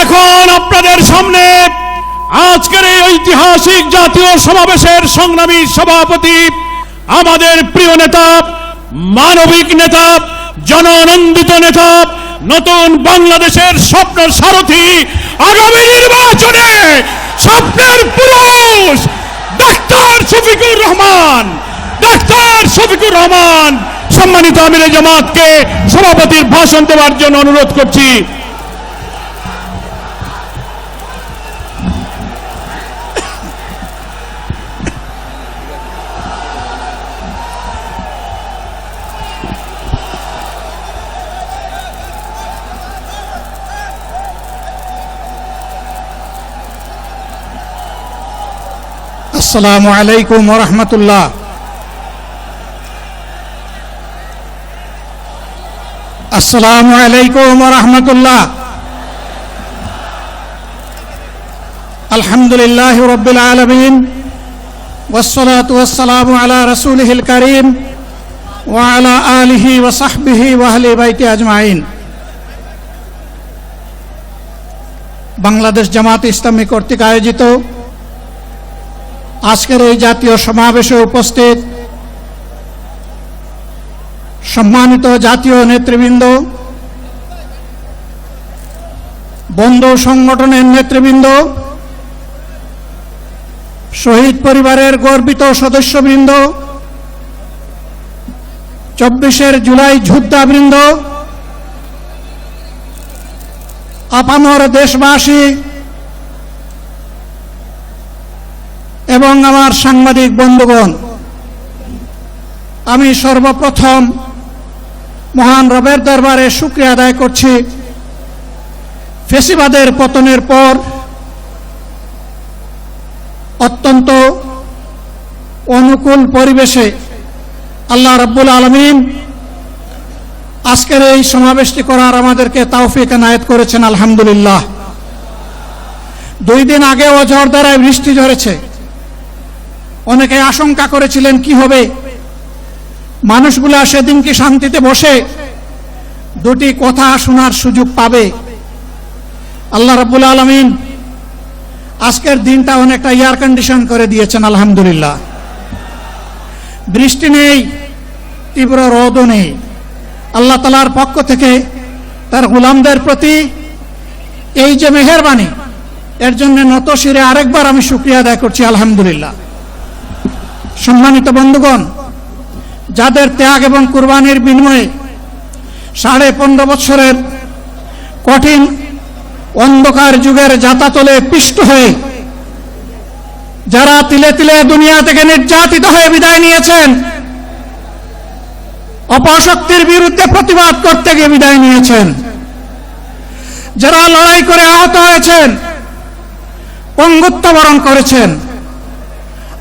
এখন আপনাদের সামনে আজকের এই ঐতিহাসিক জাতীয় সমাবেশের সংগ্রামী সভাপতি, আমাদের প্রিয় নেতা, মানবিক নেতা জননন্দিত নেতা, নতুন বাংলাদেশের স্বপ্ন সারথি, আগামী নির্বাচনে স্বপ্নের পুরুষ, ডাক্তার শফিকুর রহমান। ডাক্তার শফিকুর রহমান, সম্মানিত আমির জামাতকে সভাপতির ভাষণ দেওয়ার জন্য অনুরোধ করছি। আসসালামু আলাইকুম রহমতুল্লাহ আসসালামু আলাইকুম রহমতুল্লাহ আলহামদুলিল্লাহ রবিল আলমিন والصلاة والسلام على رسوله الكريم وعلى آله وصحبه وأهل بيته أجمعين বাংলাদেশ জামাত ইসলামী কর্তৃক আয়োজিত আজকের এই জাতীয় সমাবেশে উপস্থিত সম্মানিত জাতীয় নেতৃবৃন্দ, বন্ধু সংগঠনের নেতৃবৃন্দ, শহীদ পরিবারের গর্বিত সদস্যবৃন্দ, চব্বিশের জুলাই যোদ্ধাবৃন্দ, আপামর দেশবাসী এবং আমার সাংবাদিক বন্ধুগণ, আমি সর্বপ্রথম মহান রবের দরবারে শুক্রিয়া আদায় করছি। ফেসিবাদের পতনের পর অত্যন্ত অনুকূল পরিবেশে আল্লাহ রব্বুল আলমিন আজকের এই সমাবেশটি করার আমাদেরকে তাওফিক এনায়েত করেছেন, আলহামদুলিল্লাহ। দুই দিন আগে অঝড় দ্বারায় বৃষ্টি ঝরেছে। অনেকে আশঙ্কা করেছিলেন, কি হবে? মানুষগুলা সেদিন কি শান্তিতে বসে? দুটি কথা শোনার সুযোগ পাবে। আল্লাহ রাব্বুল আলমিন আজকের দিনটা অনেকটা এয়ার কন্ডিশন করে দিয়েছেন, আলহামদুলিল্লাহ। বৃষ্টি নেই, তীব্র রোদও নেই। আল্লাহ তালার পক্ষ থেকে তার গোলামদের প্রতি এই যে মেহরবানি, এর জন্য নত শিরে আরেকবার আমি শুক্রিয়া আদায় করছি, আলহামদুলিল্লাহ। সম্মানিত বন্ধুগণ, যাদের ত্যাগ এবং কুরবানির বিনিময়ে সাড়ে পনেরো বছরের কঠিন অন্ধকার যুগের যাতাতলে পিষ্ট হয়ে যারা তিলে তিলে দুনিয়া থেকে নির্যাতিত হয়ে বিদায় নিয়েছেন, অপশক্তির বিরুদ্ধে প্রতিবাদ করতে গিয়ে বিদায় নিয়েছেন। যারা লড়াই করে আহত হয়েছেন, পঙ্গুত্ব বরণ করেছেন।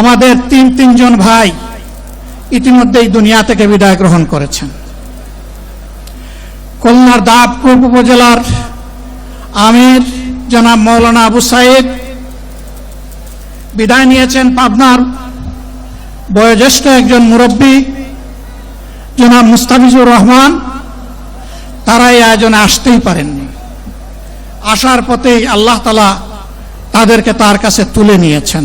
আমাদের তিন তিনজন ভাই ইতিমধ্যেই দুনিয়া থেকে বিদায় গ্রহণ করেছেন। খুলনার দাবপুর উপজেলার আমির জনাব মৌলানা আবু সাইদ বিদায় নিয়েছেন পাবনার বয়োজ্যেষ্ঠ একজন মুরব্বী জনাব মুস্তাফিজুর রহমান। তারা এই আয়োজনে আসতেই পারেননি। আসার পথেই আল্লাহ তালা তাদেরকে তার কাছে তুলে নিয়েছেন।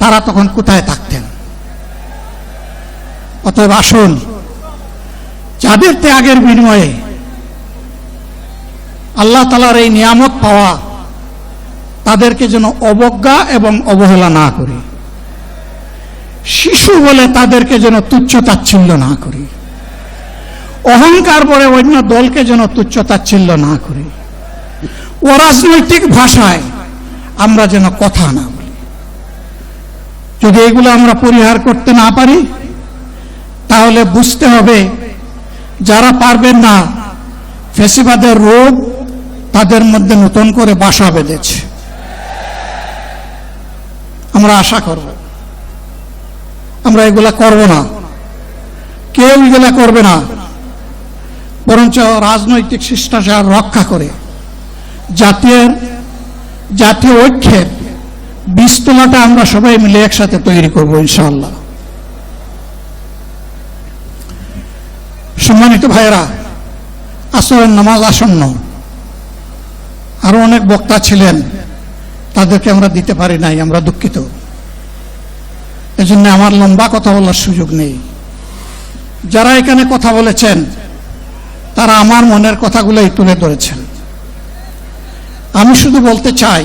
তারা তখন কোথায় থাকতেন? অতএব আসুন, যাদের ত্যাগের বিনিময়ে আল্লাহ তালার এই নিয়ামত পাওয়া তাদেরকে যেন অবজ্ঞা এবং অবহেলা না করি। শিশু বলে তাদেরকে যেন তুচ্ছ তাচ্ছিল্য না করি। অহংকার বলে অন্য দলকে যেন তুচ্ছ তাচ্ছিল্য না করি। অরাজনৈতিক ভাষায় আমরা যেন কথা না যদি এগুলো আমরা পরিহার করতে না পারি, তাহলে বুঝতে হবে যারা পারবেন না, ফেসিবাদের রোগ তাদের মধ্যে নতুন করে বাসা বেঁধেছে। আমরা আশা করব। আমরা এগুলা করব না। কেউ এগুলা করবে না। বরঞ্চ রাজনৈতিক শিষ্টাচার রক্ষা করে জাতীয় জাতীয় ঐক্যের বীজতলাটা আমরা সবাই মিলে একসাথে তৈরি করব, ইনশাআল্লাহ। সম্মানিত ভাইয়েরা, আসরের নামাজ আসন্ন। আরও অনেক বক্তা ছিলেন, তাদেরকে আমরা দিতে পারি নাই, আমরা দুঃখিত। এজন্য আমার লম্বা কথা বলার সুযোগ নেই। যারা এখানে কথা বলেছেন, তারা আমার মনের কথাগুলোই তুলে ধরেছেন। আমি শুধু বলতে চাই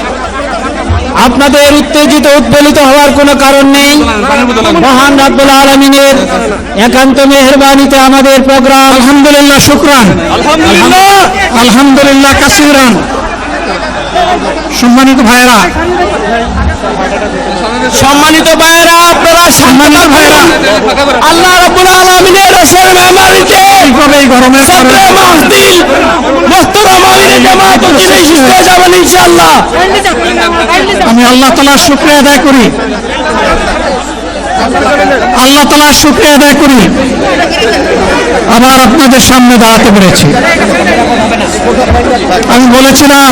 আপনাদের উত্তেজিত উদ্বেলিত হওয়ার কোনো কারণ নেই। মহান রাব্দুল আলমিনের একান্ত মেহরবানিতে আমাদের প্রোগ্রাম, আলহামদুলিল্লাহ, শুক্রান। আলহামদুলিল্লাহ, কাসিরান। সম্মানিত ভাইয়েরা সম্মানিত ভাইয়েরা আপনারা সম্মানিত ভাইয়েরা আল্লাহ রাব্বুল আলামিনের রসুল মেহমানিতে এইভাবে এই গরমের সদরে কারণে মাহফিল মোহতরম আমিরে জামাত উদ্দিন সুস্থ যাবেন ইনশাআল্লাহ। আমি আল্লাহ তালার শুক্রিয়া আদায় করি। আল্লাহ তালার শুক্রিয়া আদায় করি। আবার আপনাদের সামনে দাঁড়াতে পেরেছি। আমি বলেছিলাম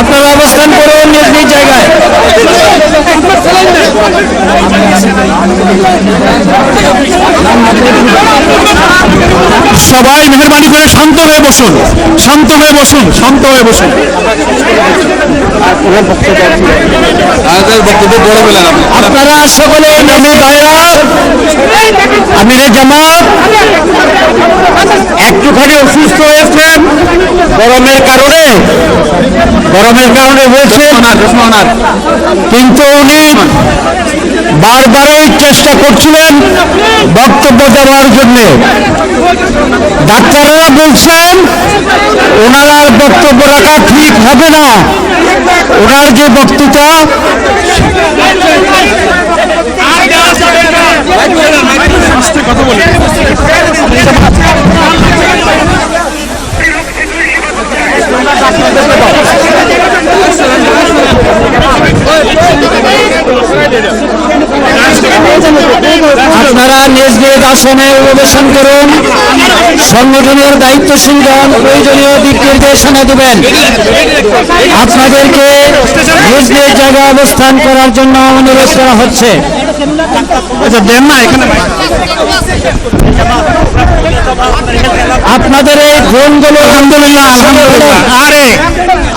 আপনারা অবস্থান করুন নিজ নিজ জায়গায় সবাই মেহরবানি করে শান্ত হয়ে বসুন শান্ত হয়ে বসুন শান্ত হয়ে বসুন। আপনারা সকলে আমি ভাইরা আমিরে জামাত একটুখানি অসুস্থ হয়েছেন গরমের কারণে গরমের কারণে হয়েছে কিন্তু উনি বারবারই চেষ্টা করছিলেন বক্তব্য দেওয়ার জন্য। ডাক্তাররা বলছেন, ওনার বক্তব্য রাখা ঠিক হবে না। ওনার যে বক্তৃতা আপনারা নিজ নিজ আসনে অবস্থান করুন। সংগঠনের দায়িত্বশীলগণ প্রয়োজনীয় দিক নির্দেশনা দেবেন। আপনাদেরকে নিজ নিজ জায়গায় অবস্থান করার জন্য অনুরোধ করা হচ্ছে। আচ্ছা দেন না এখানে আপনাদের এই ড্রোনগুলো আলহামদুলিল্লাহ আলহামদুলিল্লাহ। আরে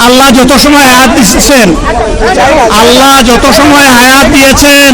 আল্লাহ যত সময় হায়াত দিচ্ছেন আল্লাহ যত সময় আয়াত দিয়েছেন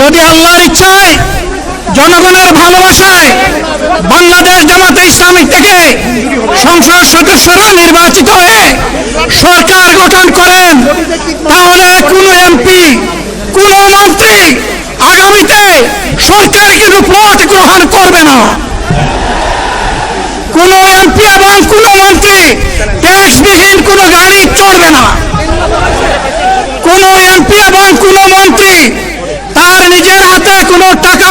যদি আল্লাহর ইচ্ছায়, জনগণের ভালোবাসায় বাংলাদেশ জামাতে ইসলামিক থেকে সংসদ সদস্যরা নির্বাচিত হয়ে সরকার গঠন করেন, তাহলে কোন এমপি কোন মন্ত্রী আগামীতে সরকারকে রূপত গ্রহণ করবে না। কোন এমপি এবং কোন মন্ত্রী ট্যাক্সবিহীন কোন গাড়ি চড়বে না কোন এমপি এবং কোন মন্ত্রী তার নিজের হাতে কোনো টাকা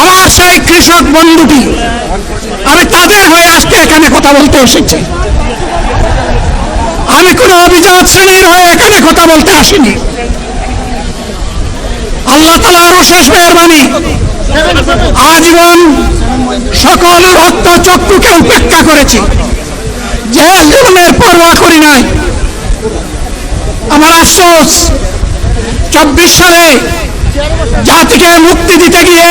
আমার সেই কৃষক বন্ধুটি, আমি তাদের হয়ে আজকে এখানে কথা বলতে এসেছি। আমি কোনো অভিজাত শ্রেণির হয়ে এখানে কথা বলতে আসিনি। আল্লাহ তালা আরও শেষ মেহরবানি। আজীবন সকল রক্ত চক্ষুকে উপেক্ষা করেছি। যে জুলুমের পরোয়া করি নাই। আমার আফসোস, চব্বিশ সালে জাতিকে মুক্তি দিতে গিয়ে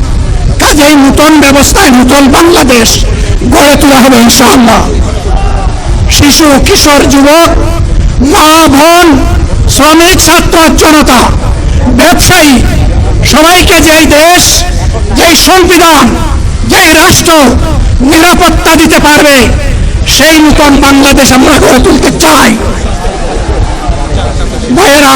কাজেই নতুন ব্যবস্থায় নতুন বাংলাদেশ গড়ে তোলা হবে ইনশাআল্লাহ। শিশু, কিশোর, যুবক, মা, বোন, শ্রমিক, ছাত্র, জনতা, ব্যবসায়ী, সবাইকে যেই দেশ, যেই সংবিধান, যেই রাষ্ট্র নিরাপত্তা দিতে পারবে, সেই নূতন বাংলাদেশ আমরা গড়ে তুলতে চাই। ভাইয়েরা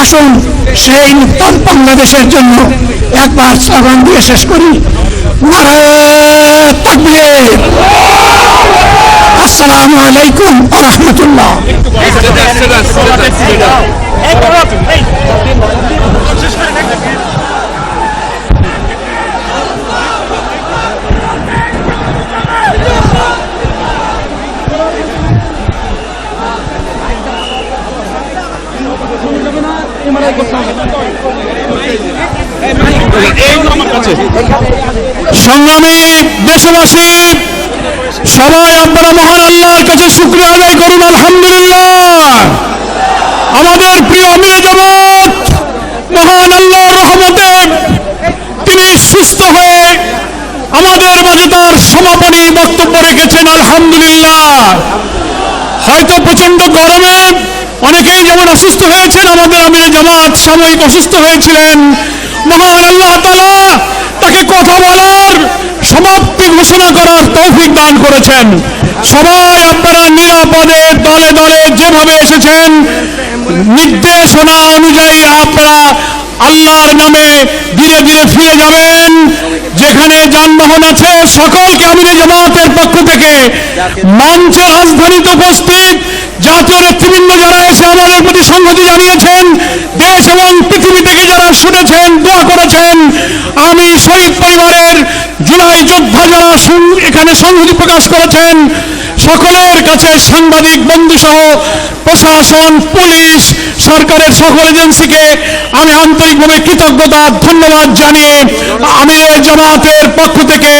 আসুন সেই নূতন বাংলাদেশের জন্য একবার স্লোগান দিয়ে শেষ করি আসসালামু আলাইকুম রহমতুল্লাহ সংগ্রামী দেশবাসী, সবাই আপনারা মহান আল্লাহর কাছে শুক্রিয়া আদায় করুন, আলহামদুলিল্লাহ। আমাদের প্রিয় আমির জামাত মহান আল্লাহর রহমতে তিনি সুস্থ হয়ে আমাদের মাঝে তার সমাপনী বক্তব্য রেখেছেন, আলহামদুলিল্লাহ। হয়তো প্রচণ্ড গরমে অনেকেই যেমন অসুস্থ হয়েছেন, আমাদের আমির জামাত সাময়িক অসুস্থ হয়েছিলেন। মহান আল্লাহ তালা তাকে কথা বলার সমাপ্তি ঘোষণা করার তৌফিক দান করেছেন। সবাই আপনারা নিরাপদে, দলে দলে যেভাবে এসেছেন, নির্দেশনা অনুযায়ী আপনারা আল্লাহর নামে ধীরে ধীরে ফিরে যাবেন। যেখানে যানবাহন আছে, সকলকে আমিরে জামাতের পক্ষ থেকে মঞ্চে রাজধানীতে উপস্থিত। জাতীয় নেতৃবৃন্দ যারা এসে আমাদের প্রতি সংহতি জানিয়েছেন, দেশ এবং পৃথিবী থেকে যারা শুনেছেন, দোয়া করেছেন, আমি শহীদ পরিবারের জুলাই যোদ্ধা যারা এখানে সংহতি প্রকাশ করেছেন সকলের কাছে সাংবাদিক বন্ধু সহ প্রশাসন পুলিশ সরকারের সকল এজেন্সিকে আমি আন্তরিকভাবে কৃতজ্ঞতা, ধন্যবাদ জানিয়ে আমি এই জামাতের পক্ষ থেকে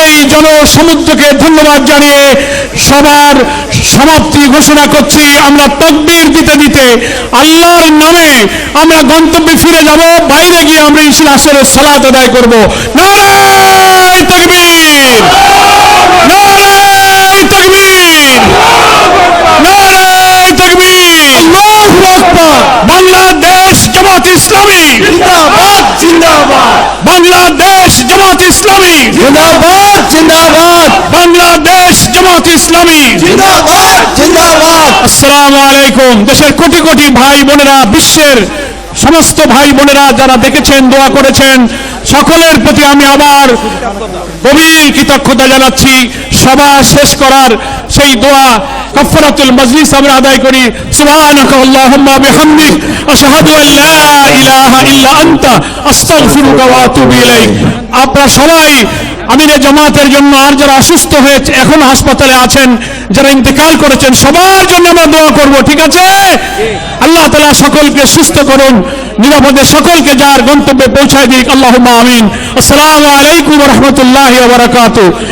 এই জনসমুদ্রকে ধন্যবাদ জানিয়ে সবার সমাপ্তি ঘোষণা করছি। আমরা তকবীর দিতে দিতে আল্লাহর নামে আমরা গন্তব্যে ফিরে যাব। বাইরে গিয়ে আমরা ইসিল আসরের সালাত আদায় করব। নারায় তকবীর! নারায় তকবীর নারায় তকবীর আল্লাহু আকবার বাংলাদেশ জামাত ইসলামী। জিন্দাবাদ। জিন্দাবাদ। বাংলাদেশ জামাত ইসলামী। জিন্দাবাদ। জিন্দাবাদ। বাংলাদেশ জামাত ইসলামী। জিন্দাবাদ। জিন্দাবাদ। আসসালামু আলাইকুম। দেশের কোটি কোটি ভাই বোনেরা বিশ্বের সমস্ত ভাই বোনেরা যারা দেখেছেন দোয়া করেছেন সকলের প্রতি আমি আবার গভীর কৃতজ্ঞতা জানাচ্ছি। সভা শেষ করার সেই দোয়া কাফারাতুল মজলিস আমরা আদায় করি। সুবহানাকা আল্লাহুম্মা বিহামদিক। আশহাদু লা ইলাহা ইল্লা আনতা। আস্তাগফিরুকা ওয়া আতুবু ইলাইক। আপনারা সবাই আমিরে জামাতের জন্য আর যারা অসুস্থ হয়েছে, এখন হাসপাতালে আছেন, যারা ইন্তেকাল করেছেন, সবার জন্য আমরা দোয়া করব, ঠিক আছে? আল্লাহ তালা সকলকে সুস্থ করুন, নিরাপদে সকলকে যার গন্তব্যে পৌঁছায় দিক। আল্লাহ আমিন। আসসালামু আলাইকুম রহমতুল্লাহ বারাকাতু